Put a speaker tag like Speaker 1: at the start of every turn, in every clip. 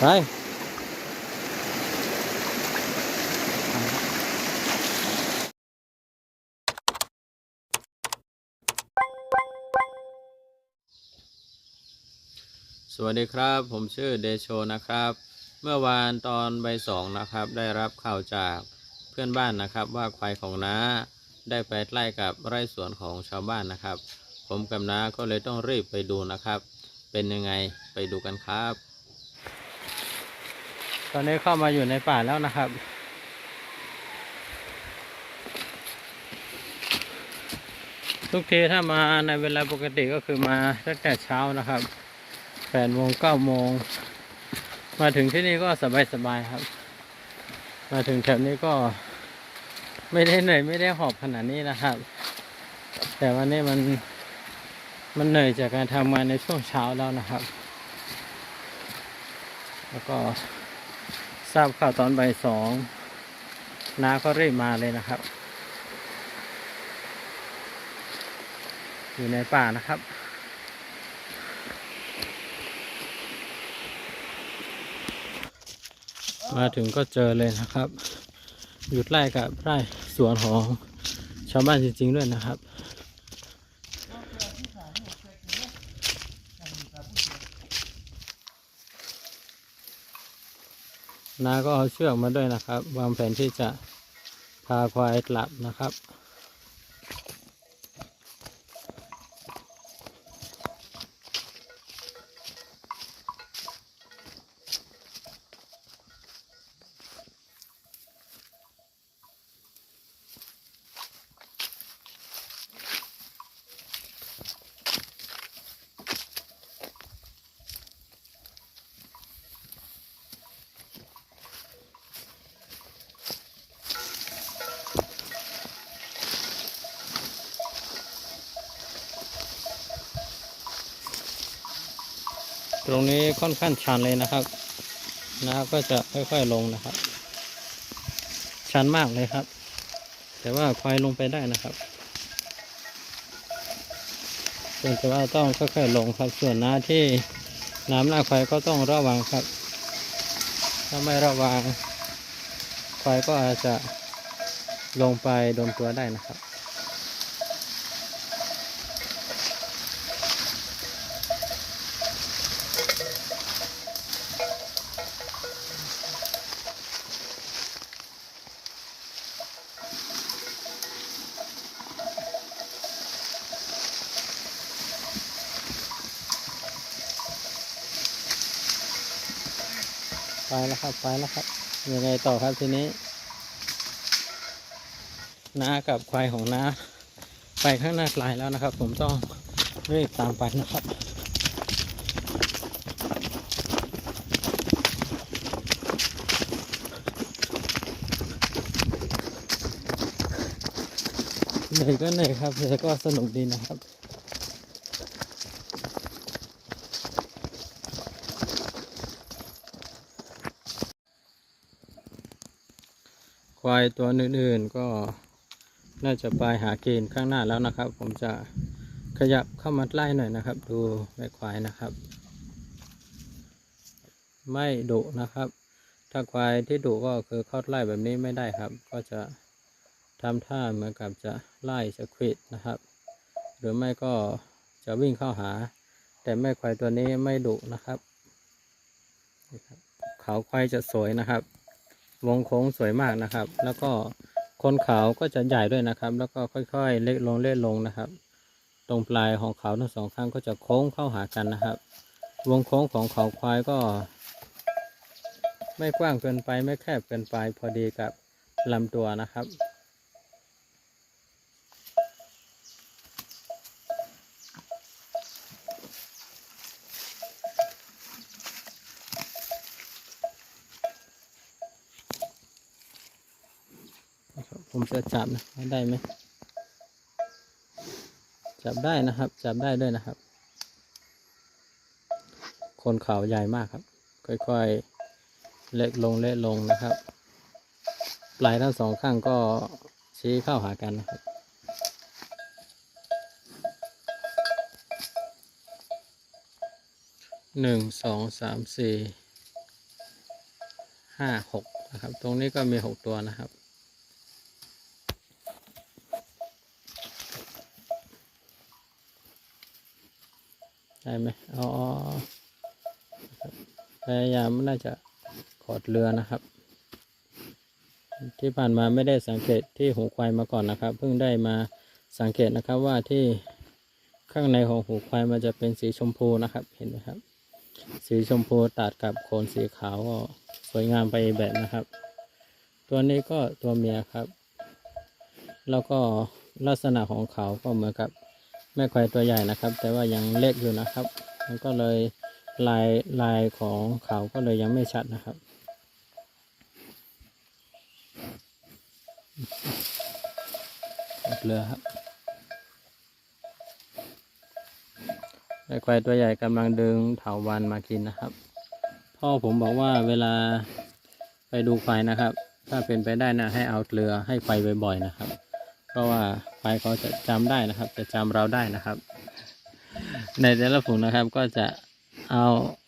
Speaker 1: ไปสวัสดีครับ ผมชื่อเดโชนะครับ เมื่อวานตอนใบสองนะครับ ได้รับข่าวจากเพื่อนบ้านนะครับ ว่าควายของน้าได้ไปใกล้กับไร่สวนของชาวบ้านนะครับ ผมกับน้าก็เลยต้องรีบไปดูนะครับ เป็นยังไงไปดูกันครับ ตอนนี้เข้ามาอยู่ในป่าแล้วนะครับ ทุกทีถ้ามาในเวลาปกติก็คือมาตั้งแต่เช้านะครับแปดโมงเก้าโมง มาถึงที่นี่ก็สบายสบายครับ มาถึงแถวนี้ก็ไม่ได้เหนื่อยไม่ได้หอบขนาดนี้นะครับ แต่วันนี้มันมันเหนื่อยจากการทำงานในช่วงเช้าแล้วนะครับ แล้วก็ ทราบข่าวตอนบ่ายสองน้าก็รีบมาเลยนะครับ อยู่ในป่านะครับ มาถึงก็เจอเลยนะครับ อยู่ใกล้กับไร่สวนของชาวบ้านจริง ๆ ด้วยนะครับ นาก็เอาเชือกมาด้วยนะครับ วางแผนที่จะพาควายกลับนะครับ ตรงนี้ค่อนข้างชันเลยนะครับ น้าก็จะค่อยๆลงนะครับ ชันมากเลยครับ แต่ว่าควายลงไปได้นะครับเพียงแต่ว่าต้องค่อยๆลงครับ ส่วนน้าที่น้ำหน้าควายก็ต้องระวังครับ ถ้าไม่ระวังควายก็อาจจะลงไปโดนตัวได้นะครับ ไปแล้วครับ ไปแล้วครับ ยังไงต่อครับทีนี้น้ากับควายของน้าไปข้างหน้าไกลแล้วนะครับ ผมต้องรีบตามไปนะครับเหนื่อยก็เหนื่อยครับแต่ก็สนุกดีนะครับ ควายตัวอื่นๆก็น่าจะไปหาเกินข้างหน้าแล้วนะครับ ผมจะขยับเข้ามาใกล้หน่อยนะครับ ดูแม่ควายนะครับ ไม่ดุนะครับ ถ้าควายที่ดุก็คือเข้าไล่แบบนี้ไม่ได้ครับ ก็จะทำท่าเหมือนกับจะไล่จะควิดนะครับ หรือไม่ก็จะวิ่งเข้าหา แต่แม่ควายตัวนี้ไม่ดุนะครับ เขาควายจะสวยนะครับ วงโค้งสวยมากนะครับ แล้วก็คนเขาก็จะใหญ่ด้วยนะครับ แล้วก็ค่อยๆ เล็กลงเล็กลงนะครับ ตรงปลายของเขาทั้งสองข้างก็จะโค้งเข้าหากันนะครับ วงโค้งของเขาควายก็ ไม่กว้างเกินไปไม่แคบเกินไปพอดีกับลำตัวนะครับ จะจับนะได้ไหมจับได้นะครับ จับได้ด้วยนะครับ คนเขาใหญ่มากครับ ค่อยๆ เล็กลงเล็กลงนะครับ ปลายทั้งสองข้างก็ชี้เข้าหากันนะครับหนึ่งสองสามสี่ห้าหกนะครับ ตรงนี้ก็มีหกตัวนะครับ ได้ไหมอ๋อพยายามน่าจะขอดเรือนะครับ ที่ผ่านมาไม่ได้สังเกตที่หูควายมาก่อนนะครับ เพิ่งได้มาสังเกตนะครับว่าที่ข้างในของหูควายมันจะเป็นสีชมพูนะครับ เห็นไหมครับ สีชมพูตัดกับโคนสีขาวก็สวยงามไปแบบนะครับ ตัวนี้ก็ตัวเมียครับ แล้วก็ลักษณะของเขาก็เหมือนกับ แม่ควายตัวใหญ่นะครับ แต่ว่ายังเล็กอยู่นะครับ มันก็เลยลายลายของเขาก็เลยยังไม่ชัดนะครับ เรือครับแม่ควายตัวใหญ่กำลังดึงเถาวันมากินนะครับ พ่อผมบอกว่าเวลาไปดูควายนะครับ ถ้าเป็นไปได้นะให้เอาเกลือให้ควายบ่อยๆนะครับ เพราะว่า เขาจะจำได้นะครับ จะจำเราได้นะครับ ในแต่ละฝูงนะครับก็จะเอา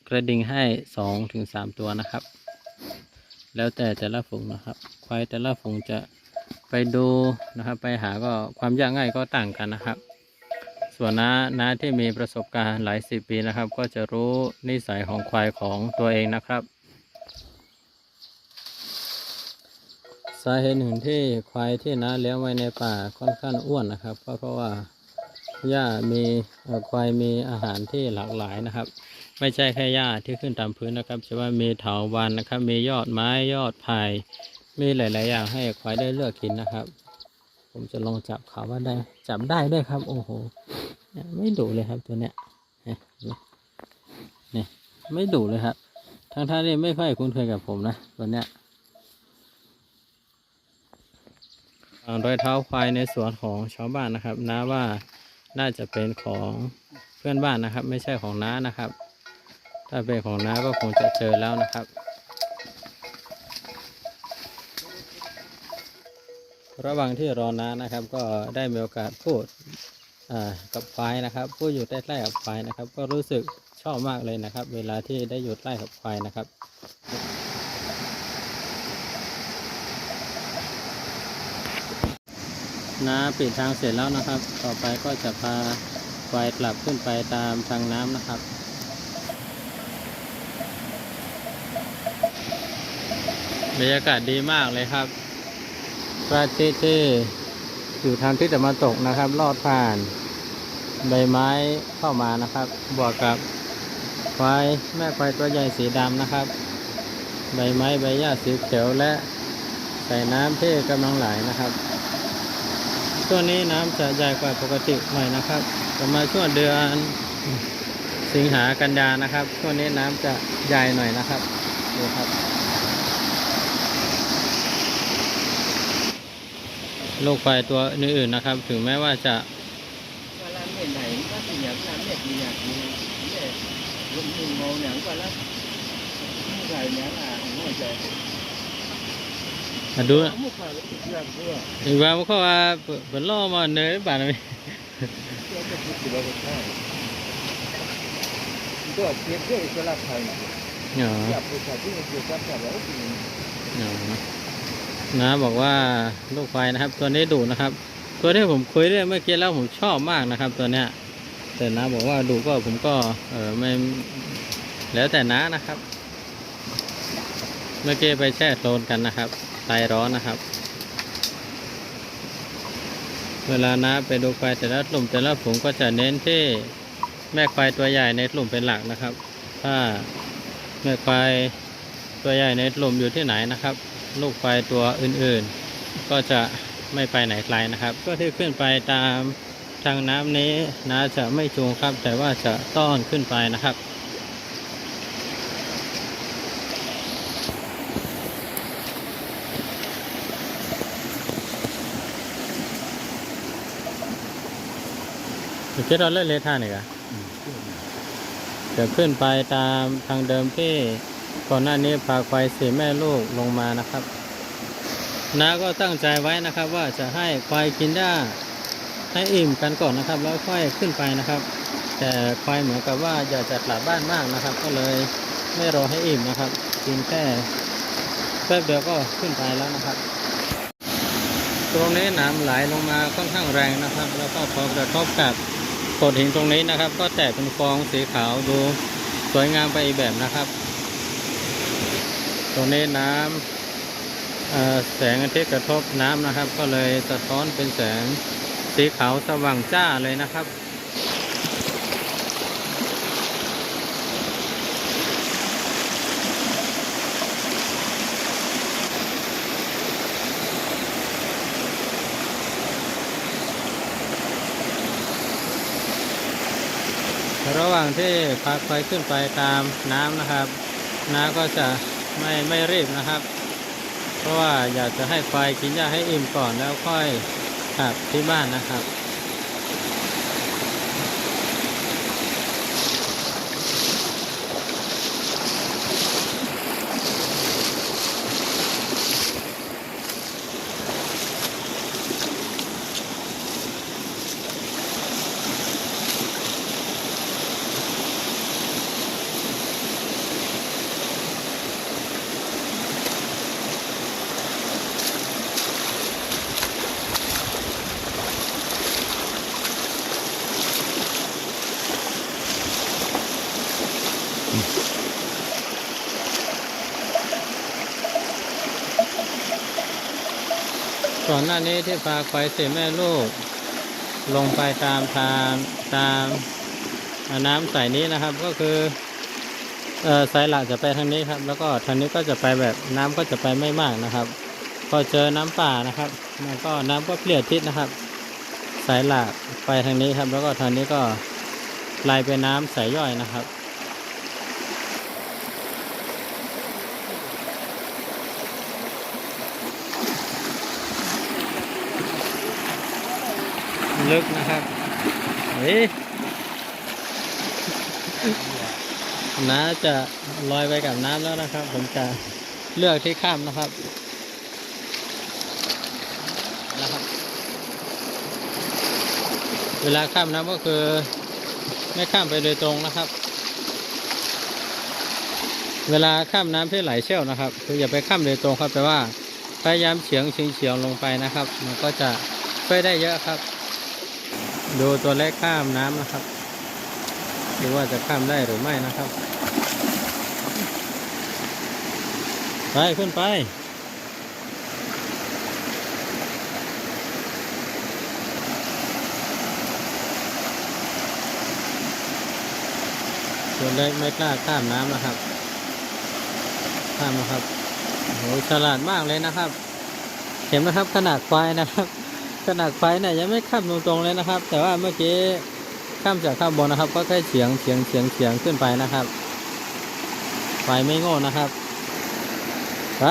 Speaker 1: กระดิ่งให้สองถึงสามตัวนะครับ แล้วแต่แต่ละฝูงนะครับ ควายแต่ละฝูงจะไปดูนะครับ ไปหาก็ความยากง่ายก็ต่างกันนะครับ ส่วนน้าน้าที่มีประสบการณ์หลายสิบปีนะครับ ก็จะรู้นิสัยของควายของตัวเองนะครับ สาเหตุหนึ่งที่ควายที่น้าเลี้ยงไว้ในป่าค่อนข้างอ้วนนะครับ ก็เพราะว่าหญ้ามีควายมีอาหารที่หลากหลายนะครับ ไม่ใช่แค่หญ้าที่ขึ้นตามพื้นนะครับแต่ว่ามีเถาวันนะครับ มียอดไม้ยอดไผ่มีหลาย ๆ อย่างให้ควายได้เลือกกินนะครับ ผมจะลองจับเขาว่าได้จับได้ด้วยครับ โอ้โหไม่ดุเลยครับตัวเนี้ยนี่ไม่ดุเลยครับทั้งท่าที่ไม่ค่อยคุ้นเคยกับผมนะตัวเนี้ย อ่า รอยเท้าควายในสวนของชาวบ้านนะครับน้าว่าน่าจะเป็นของเพื่อนบ้านนะครับ ไม่ใช่ของน้านะครับ ถ้าเป็นของน้าก็คงจะเจอแล้วนะครับ ระหว่างที่รอน้านะครับ ก็ได้มีโอกาสพูดกับควายนะครับพูดอยู่ใกล้ๆกับควายนะครับ ก็รู้สึกชอบมากเลยนะครับ เวลาที่ได้อยู่ใกล้กับควายนะครับ น้าปิดทางเสร็จแล้วนะครับ ต่อไปก็จะพาควายกลับขึ้นไปตามทางน้ำนะครับบรรยากาศดีมากเลยครับพระอาทิตย์ที่อยู่ทางทิศตะวันตกนะครับ ลอดผ่าน ใบไม้เข้ามานะครับ บวกกับควายแม่ควายตัวใหญ่สีดำนะครับ ใบไม้ใบหญ้าสีเขียวและใส่น้ำที่กำลังไหลนะครับ ช่วงนี้น้ำจะใหญ่กว่าปกติหน่อยนะครับประมาณช่วงเดือนสิงหากันยานะครับ ช่วงนี้น้ำจะใหญ่หน่อยนะครับดูครับลูกควายตัวอื่นๆนะครับ ถึงแม้ว่าจะ
Speaker 2: qua lan miền này nó thì nhạc lan miền thì nhạc thì để dùng dùng ngô nhạc qua lan rồi nhạc là ngồi chơi
Speaker 1: มา ดูอีกว่ามันเขาว่าเปิดล่อมาเนยป่านนี้เนาะนาะบอกว่าลูกควายนะครับ ตัวนี้ดุนะครับ ตัวที่ผมคุยด้วยเมื่อกี้แล้วผมชอบมากนะครับ ตัวเนี้ย แต่นะบอกว่าดุก็ผมก็เออไม่แล้วแต่น้านะครับ เมื่อกี้ไปแช่โคลนกันนะครับ ลายร้อนนะครับ เวลาน้าไปดูควายแต่ละกลุ่มแต่ละฝูงก็จะเน้นที่แม่ควายตัวใหญ่ในกลุ่มเป็นหลักนะครับ ถ้าแม่ควายตัวใหญ่ในกลุ่มอยู่ที่ไหนนะครับ ลูกควายตัวอื่นๆ ก็จะไม่ไปไหนไกลนะครับ ก็ที่ขึ้นไปตามทางน้ำนี้น้าจะไม่จูงครับ แต่ว่าจะต้อนขึ้นไปนะครับ คิดเราเล่นเลท่านี่กะจะขึ้นไปตามทางเดิมที่ก่อนหน้านี้พาควายสี่แม่ลูกลงมานะครับน้าก็ตั้งใจไว้นะครับ ว่าจะให้ควายกินหญ้ให้อิ่มกันก่อนนะครับ แล้วค่อยขึ้นไปนะครับ แต่ควายเหมือนกับว่าอยากจะกลับบ้านมากนะครับ ก็เลยไม่รอให้อิ่มนะครับ กินแค่แป๊บเดียวก็ขึ้นไปแล้วนะครับ ตรงนี้น้ำไหลลงมาค่อนข้างแรงนะครับ แล้วก็พอกระทบกับ โขดหินตรงนี้นะครับ ก็แตกเป็นฟองสีขาวดูสวยงามไปอีกแบบนะครับ ตรงนี้น้ำแสงอาทิตย์กระทบน้ำนะครับ ก็เลยสะท้อนเป็นแสงสีขาวสว่างจ้าเลยนะครับ ระหว่างที่พักไฟขึ้นไปตามน้ำนะครับ น้าก็จะไม่ไม่รีบนะครับ เพราะว่าอยากจะให้ไฟกินหญ้าให้อิ่มก่อนแล้วค่อยกลับที่บ้านนะครับ อนหน้านี้ที่พาควายเสียแม่ลูก ลงไปตามทางตามน้ำใสนี้นะครับ ก็คือเอ่อสายหลักจะไปทางนี้ครับ แล้วก็ทางนี้ก็จะไปแบบน้ำก็จะไปไม่มากนะครับ พอเจอน้ำป่านะครับมันก็น้ำก็เปลี่ยนทิศนะครับ สายหลักไปทางนี้ครับ แล้วก็ทางนี้ก็ไหลไปน้ำสายย่อยนะครับ ลึกนะครับเฮ้น้าจะลอยไปกับน้ำแล้วนะครับ ผมจะเลือกที่ข้ามนะครับนะครับ เวลาข้ามน้ำก็คือไม่ข้ามไปโดยตรงนะครับ เวลาข้ามน้ำที่ไหลเชี่ยวนะครับ คืออย่าไปข้ามโดยตรงครับแต่ว่าพยายามเฉียงเฉียงเฉียงลงไปนะครับ มันก็จะช่วยได้เยอะครับ ดูตัวเล็กข้ามน้ำนะครับดูว่าจะข้ามได้หรือไม่นะครับ ไปขึ้นไปตัวเล็กไม่กล้าข้ามน้ำนะครับ ข้ามนะครับโหฉลาดมากเลยนะครับ เห็นไหมครับขนาดควายนะครับ ขนาดไฟเนี่ยยังไม่ข้ามตรงๆเลยนะครับ แต่ว่าเมื่อกี้ข้ามจากข้างบนนะครับ ก็แค่เฉียงเฉียงเฉียงเฉียงขึ้นไปนะครับ ไฟไม่โง่นะครับไป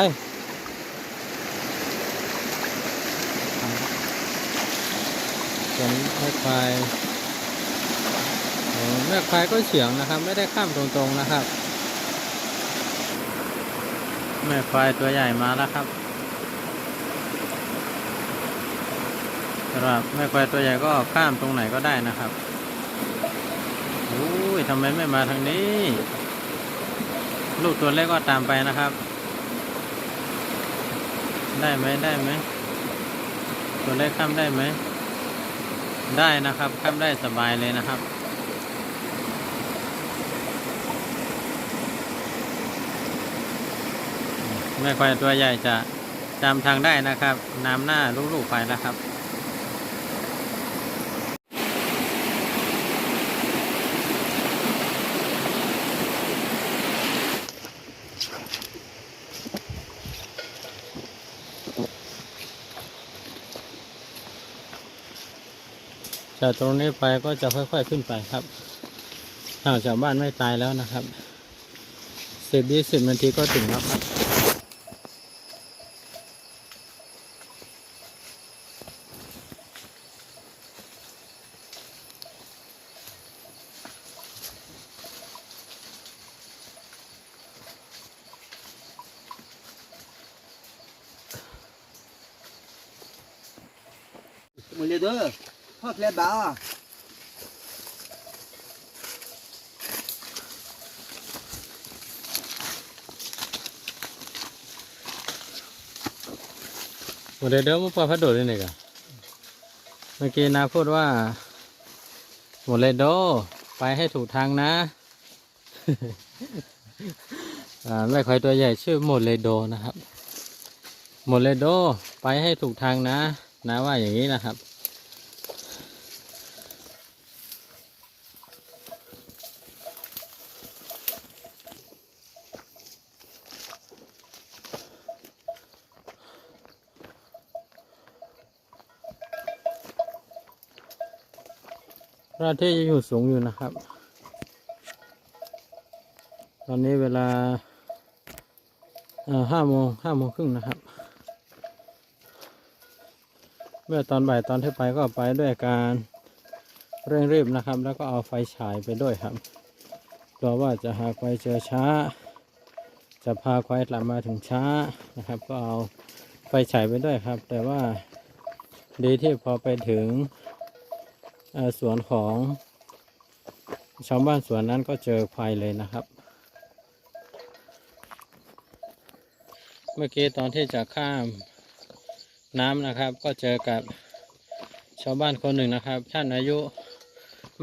Speaker 1: ส่วนแม่ควายแม่ควายก็เฉียงนะครับ ไม่ได้ข้ามตรงๆนะครับ แม่ควายตัวใหญ่มาแล้วครับำหรับแม่ควายตัวใหญ่ก็ข้ามตรงไหนก็ได้นะครับอุ้ยทำไมไม่มาทางนี้ ลูกตัวเล็กก็ตามไปนะครับ ได้ไหมได้ไหมตัวเล็กข้ามได้ไหม ได้นะครับ ข้ามได้สบายเลยนะครับแม่ควายตัวใหญ่จะจำทางได้นะครับน้ำหน้าลูกๆไปนะครับ จากตรงนี้ไปก็จะค่อย ๆขึ้นไปครับห่างจากบ้านไม่ตายแล้วนะครับสิบยี่สิบนาทีก็ถึงแล้วครับ หมดเดี๋ยวมาปล่อยพัดโดดเลยนี่กะเมื่อกี้นาพูดว่า หมดเลยโด ไปให้ถูกทางนะอ่าแม่ควายตัวใหญ่ชื่อหมดเลยโดนะครับ หมดเลยโด ไปให้ถูกทางนะ นะว่าอย่างนี้นะครับ พระอาทิตย์ยังอยู่สูงอยู่นะครับ ตอนนี้เวลาห้าโมงห้าโมงครึ่งนะครับ เมื่อตอนบ่ายตอนที่ไปก็ไปด้วยการเร่งรีบนะครับ แล้วก็เอาไฟฉายไปด้วยครับกลัวว่าจะหาควายเจอช้า จะพาควายกลับมาถึงช้านะครับ ก็เอาไฟฉายไปด้วยครับ แต่ว่าดีที่พอไปถึง สวนของชาวบ้านสวนนั้นก็เจอควายเลยนะครับ เมื่อกี้ตอนที่จะข้ามน้ำนะครับ ก็เจอกับชาวบ้านคนหนึ่งนะครับ ท่านอายุ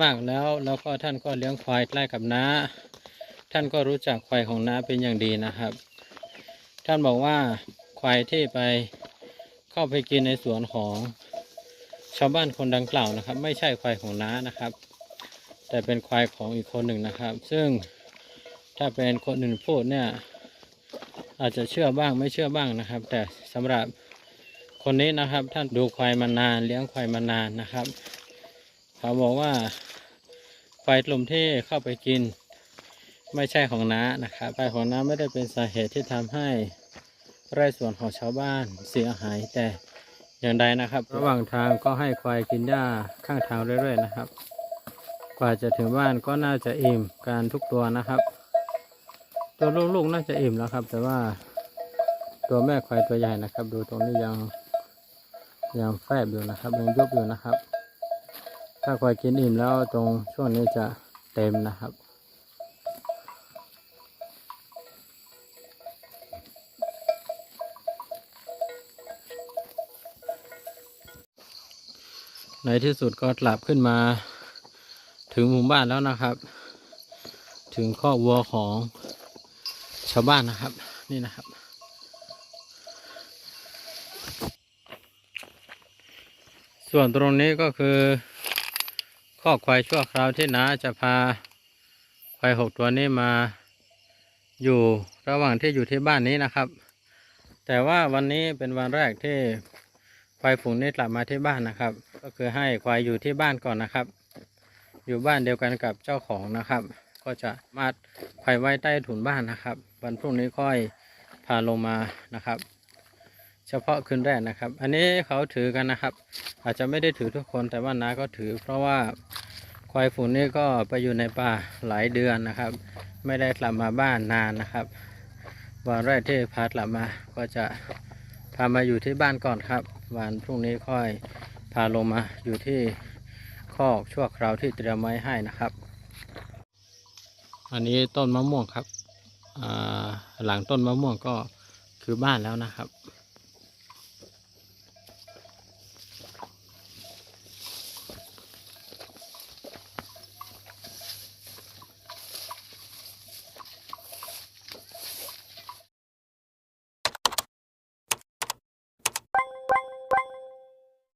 Speaker 1: มากแล้วแล้วก็ท่านก็เลี้ยงควายใกล้กับน้า ท่านก็รู้จักควายของน้าเป็นอย่างดีนะครับ ท่านบอกว่าควายที่ไปเข้าไปกินในสวนของ ชาวบ้านคนดังกล่าวนะครับ ไม่ใช่ควายของน้านะครับ แต่เป็นควายของอีกคนหนึ่งนะครับ ซึ่งถ้าเป็นคนอื่นพูดเนี่ยอาจจะเชื่อบ้างไม่เชื่อบ้างนะครับ แต่สำหรับคนนี้นะครับ ท่านดูควายมานาน เลี้ยงควายมานานนะครับเขาบอกว่าควายกลุ่มที่เข้าไปกิน ไม่ใช่ของน้านะครับควายของน้าไม่ได้เป็นสาเหตุที่ทำให้ไร่สวนของชาวบ้านเสียหายแต่ อย่างใดนะครับ ระหว่างทางก็ให้ควายกินหญ้าข้างทางเรื่อยๆนะครับ กว่าจะถึงบ้านก็น่าจะอิ่มการทุกตัวนะครับ ตัวลูกๆน่าจะอิ่มแล้วครับ แต่ว่าตัวแม่ควายตัวใหญ่นะครับ ดูตรงนี้ยังยังแฟบอยู่นะครับยังยุบอยู่นะครับ ถ้าควายกินอิ่มแล้วตรงช่วงนี้จะเต็มนะครับ ในที่สุดก็กลับขึ้นมา ถึงหมู่บ้านแล้วนะครับ ถึงข้อวัวของชาวบ้านนะครับ นี่นะครับส่วนตรงนี้ก็คือข้อควายชั่วคราวที่น้าจะพาควายหกตัวนี้มาอยู่ระหว่างที่อยู่ที่บ้านนี้นะครับ แต่ว่าวันนี้เป็นวันแรกที่ ควายฝูงนี้กลับมาที่บ้านนะครับ ก็คือให้ควายอยู่ที่บ้านก่อนนะครับ อยู่บ้านเดียวกันกับเจ้าของนะครับ ก็จะมัดควายไว้ใต้ถุนบ้านนะครับ วันพรุ่งนี้ค่อยพาลงมานะครับ เฉพาะคืนแรกนะครับ อันนี้เขาถือกันนะครับ อาจจะไม่ได้ถือทุกคนแต่ว่าน้าก็ถือ เพราะว่าควายฝูงนี้ก็ไปอยู่ในป่าหลายเดือนนะครับ ไม่ได้กลับมาบ้านนานนะครับ วันแรกที่พากลับมาก็จะ พามาอยู่ที่บ้านก่อนครับ วันพรุ่งนี้ค่อยพาลงมาอยู่ที่คอกชั่วคราวที่เตรียมไว้ให้นะครับ อันนี้ต้นมะม่วงครับอ่าหลังต้นมะม่วงก็คือบ้านแล้วนะครับ